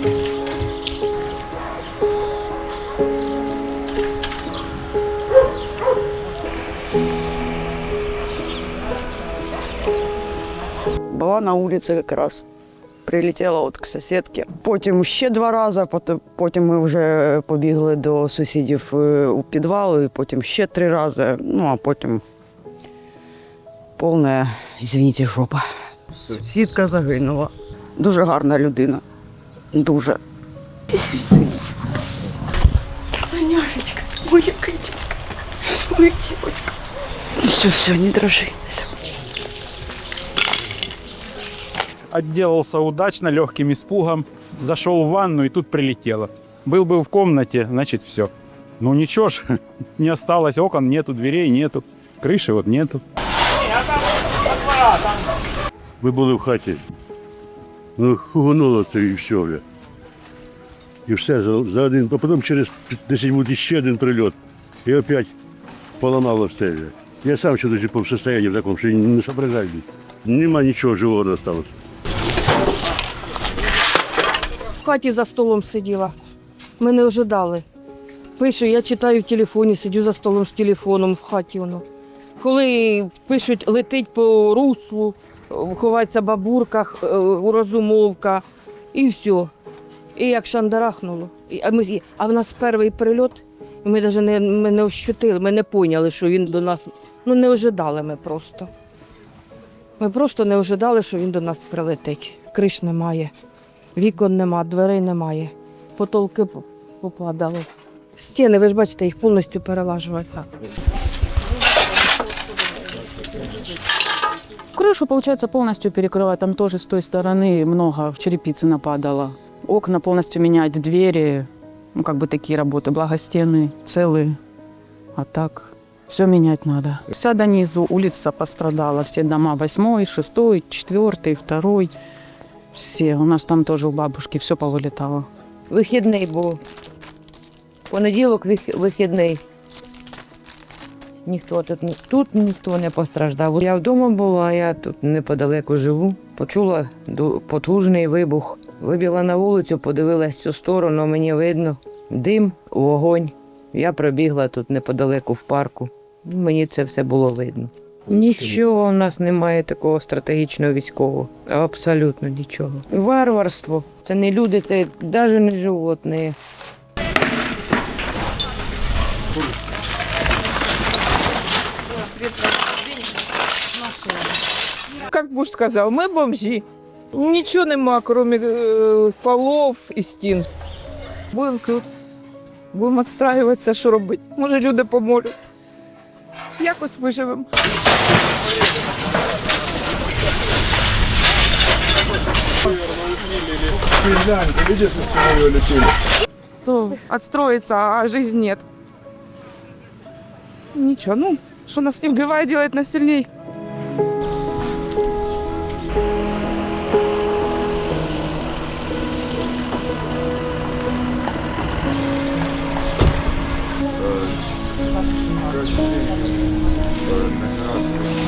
Була на вулиці якраз. Прилетіла от к сусідці. Потім ще два рази, потім, ми вже побігли до сусідів е, у підвал, і потім ще три рази. Ну, а потім повна, извините, жопа. Сусідка загинула. Дуже гарна людина. Дуже. Извините. Соняшечка, моя китечка, моя. Все, все, не дрожи. Все. Отделался удачно, легким испугом. Зашел в ванну, и тут прилетело. Был бы в комнате, значит, все. Ну ничего ж, не осталось окон, нету дверей, нету. Крыши вот нету. Ми були в хаті. Ну, хугонуло це і все. І все за, за один. А потім через 10 минут ще один прильот. І опять поламало все. Я сам ще дуже в состоянии в такому, що не соображаю. Нема нічого живого осталось. В хаті за столом сиділа. Ми не ожидали. Пишу, я читаю в телефоні, сидю за столом з телефоном в хаті воно. Коли пишуть, летить по руслу, ховається бабурка, е, розумовка і все. І як шандарахнуло. А, ми, а в нас перший прильот, і ми навіть не, ми не ощутили, ми не поняли, що він до нас. Ну не ожидали ми просто. Ми просто не ожидали, що він до нас прилетить. Криш немає. Вікон нема, дверей немає. Потолки попадали. Стіни, ви ж бачите, їх повністю перелажувати. Так. Крышу, получается, полностью перекрывать. Там тоже с той стороны много черепицы нападало. Окна полностью менять, двери. Ну, как бы такие работы. Благо стены целые. А так все менять надо. Вся до низу улица пострадала. Все дома восьмой, шестой, четвертый, второй. Все. У нас там тоже у бабушки все повылетало. Вихідний був. Понеділок вис- вихідний. Ніхто тут, ні- тут ніхто не постраждав. Я вдома була, я тут неподалеку живу. Почула потужний вибух. Вибігла на вулицю, подивилась в цю сторону, мені видно дим, вогонь. Я пробігла тут неподалеку в парку. Мені це все було видно. Нічого у нас немає такого стратегічного військового. Абсолютно нічого. Варварство. Це не люди, це навіть не животні. Как муж сказав, ми бомжі. Нічого нема, крім е, полов і стін. Будемо тут. Будемо відстраюватися, що робити. Може, люди поможуть. Якось виживемо. То отстроиться, а жизнь нет. Ничего, ну, что нас не убивает, делает нас сильней. Öğrenmek lazım.